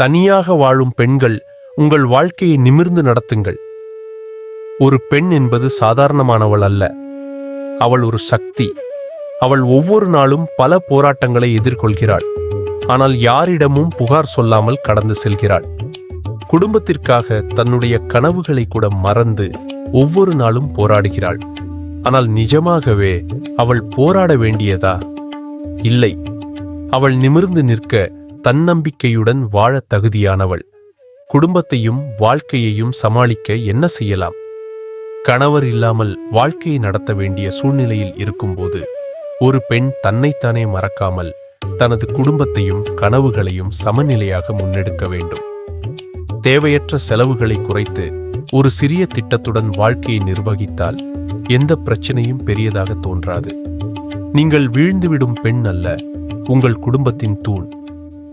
தனியாக வாழும் பெண்கள் உங்கள் வாழ்க்கையை நிமிர்ந்து நடத்துங்கள். ஒரு பெண் என்பது சாதாரணமானவள் அல்ல. அவள் ஒரு சக்தி. அவள் ஒவ்வொரு நாளும் பல போராட்டங்களை எதிர்கொள்கிறாள். ஆனால் யாரிடமும் புகார் சொல்லாமல் கடந்து செல்கிறாள். குடும்பத்திற்காக தன்னுடைய கனவுகளை கூட மறந்து ஒவ்வொரு நாளும் போராடுகிறாள். ஆனால் நிஜமாகவே அவள் போராட வேண்டியதா? இல்லை. அவள் நிமிர்ந்து நிற்க தன்னம்பிக்கையுடன் வாழத் தகுதியானவள். குடும்பத்தையும் வாழ்க்கையையும் சமாளிக்க என்ன செய்யலாம்? கணவர் இல்லாமல் வாழ்க்கையை நடத்த வேண்டிய சூழ்நிலையில் இருக்கும்போது ஒரு பெண் தன்னைத்தானே மறக்காமல் தனது குடும்பத்தையும் கனவுகளையும் சமநிலையாக முன்னெடுக்க வேண்டும். தேவையற்ற செலவுகளை குறைத்து ஒரு சிறிய திட்டத்துடன் வாழ்க்கையை நிர்வகித்தால் எந்த பிரச்சனையும் பெரியதாக தோன்றாது. நீங்கள் வீழ்ந்துவிடும் பெண் அல்ல உங்கள் குடும்பத்தின் தூண்.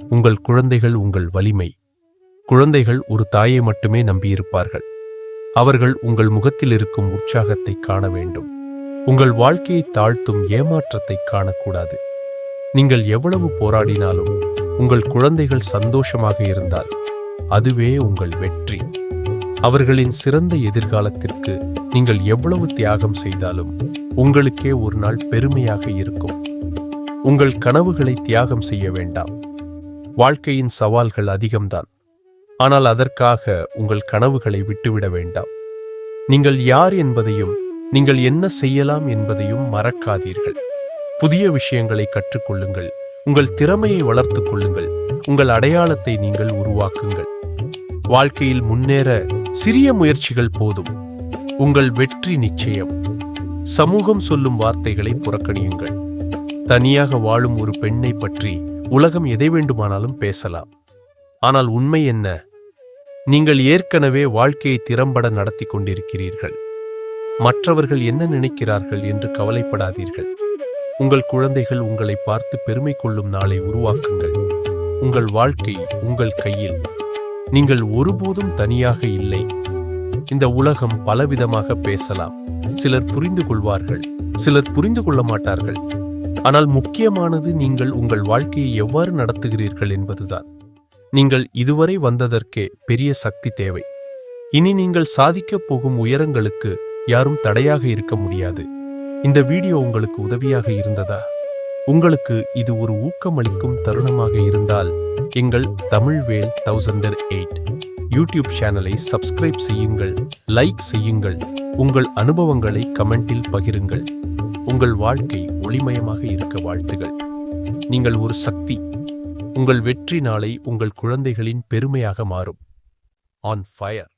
உங்கள் குழந்தைகள் உங்கள் வலிமை. குழந்தைகள் ஒரு தாயை மட்டுமே நம்பியிருப்பார்கள். அவர்கள் உங்கள் முகத்தில் இருக்கும் உற்சாகத்தை காண வேண்டும். உங்கள் வாழ்க்கையை தாழ்த்தும் ஏமாற்றத்தை காணக்கூடாது. நீங்கள் எவ்வளவு போராடினாலும் உங்கள் குழந்தைகள் சந்தோஷமாக இருந்தால் அதுவே உங்கள் வெற்றி. அவர்களின் சிறந்த எதிர்காலத்திற்கு நீங்கள் எவ்வளவு தியாகம் செய்தாலும் உங்களுக்கே ஒரு நாள் பெருமையாக இருக்கும். உங்கள் கனவுகளை தியாகம் செய்ய வேண்டாம். வாழ்க்கையின் சவால்கள் அதிகம்தான். ஆனால் அதற்காக உங்கள் கனவுகளை விட்டுவிட வேண்டாம். நீங்கள் யார் என்பதையும் நீங்கள் என்ன செய்யலாம் என்பதையும் மறக்காதீர்கள். புதிய விஷயங்களை கற்றுக்கொள்ளுங்கள். உங்கள் திறமையை வளர்த்துக் கொள்ளுங்கள். உங்கள் அடையாளத்தை நீங்கள் உருவாக்குங்கள். வாழ்க்கையில் முன்னேற சிறிய முயற்சிகள் போதும். உங்கள் வெற்றி நிச்சயம். சமூகம் சொல்லும் வார்த்தைகளை புறக்கணியுங்கள். தனியாக வாழும் ஒரு பெண்ணை பற்றி உலகம் எதை வேண்டுமானாலும் பேசலாம். ஆனால் உண்மை என்ன? நீங்கள் ஏற்கனவே வாழ்க்கையை திறம்பட நடத்தி கொண்டிருக்கிறீர்கள். மற்றவர்கள் என்ன நினைக்கிறார்கள் என்று கவலைப்படாதீர்கள். உங்கள் குழந்தைகள் உங்களை பார்த்து பெருமை கொள்ளும் நாளை உருவாக்குங்கள். உங்கள் வாழ்க்கை உங்கள் கையில். நீங்கள் ஒருபோதும் தனியாக இல்லை. இந்த உலகம் பலவிதமாக பேசலாம். சிலர் புரிந்து கொள்வார்கள். சிலர் புரிந்து கொள்ள மாட்டார்கள். ஆனால் முக்கியமானது நீங்கள் உங்கள் வாழ்க்கையை எவ்வாறு நடத்துகிறீர்கள் என்பதுதான். நீங்கள் இதுவரை வந்ததற்கே பெரிய சக்தி தேவை. இனி நீங்கள் சாதிக்கப் போகும் உயரங்களுக்கு யாரும் தடையாக இருக்க முடியாது. இந்த வீடியோ உங்களுக்கு உதவியாக இருந்ததா? உங்களுக்கு இது ஒரு ஊக்கமளிக்கும் தருணமாக இருந்தால் எங்கள் தமிழ்வேல் தௌசண்டர் எயிட் யூடியூப் சேனலை சப்ஸ்கிரைப் செய்யுங்கள் லைக் செய்யுங்கள் உங்கள் அனுபவங்களை கமெண்டில் பகிருங்கள். உங்கள் வாழ்க்கை ஒளிமயமாக இருக்க வாழ்த்துகள். நீங்கள் ஒரு சக்தி. உங்கள் வெற்றி நாளை உங்கள் குழந்தைகளின் பெருமையாக மாறும். On fire